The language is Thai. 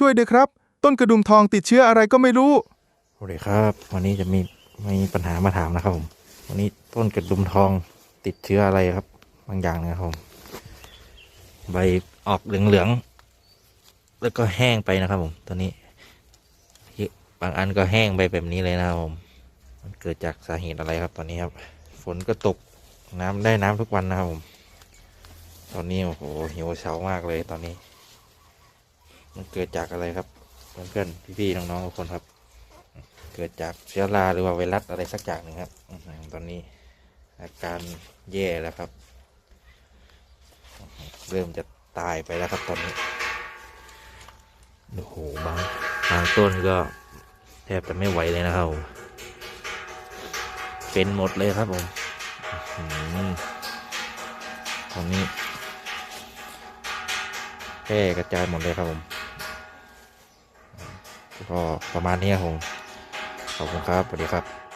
ช่วยด้วยครับ ต้นกระดุมทองติดเชื้ออะไรก็ไม่รู้สวัสดีครับ วันนี้จะมีมีปัญหามาถามนะครับผมวันนี้ต้นกระดุมทองติดเชื้ออะไรครับ บางอย่างนะครับผมใบออกเหลืองๆแล้วก็แห้งไปนะครับ ผมตัวนี้บางอันก็แห้งไปแบบนี้เลยนะครับผมมันเกิดจากสาเหตุอะไรครับ ตอนนี้ครับ ฝนก็ตกน้ำได้น้ำทุกวันนะครับผม ตอนนี้โอ้โหหิวเฉามากเลยตอนนี้ มันเกิดจากอะไรครับเพื่อนๆพี่ๆน้องๆทุกคนครับ เกิดจากเชื้อราหรือว่าไวรัสอะไรสักอย่างหนึ่งครับตอนนี้อาการแย่แล้วครับ เริ่มจะตายไปแล้วครับตอนนี้โอ้โหบางบางต้นก็แทบจะไม่ไหวเลยนะครับ เป็นหมดเลยครับผมอื้อหือตอนนี้แพร่กระจายหมดเลยครับผม ก็ประมาณนี้ครับผม ขอบคุณครับ สวัสดีครับ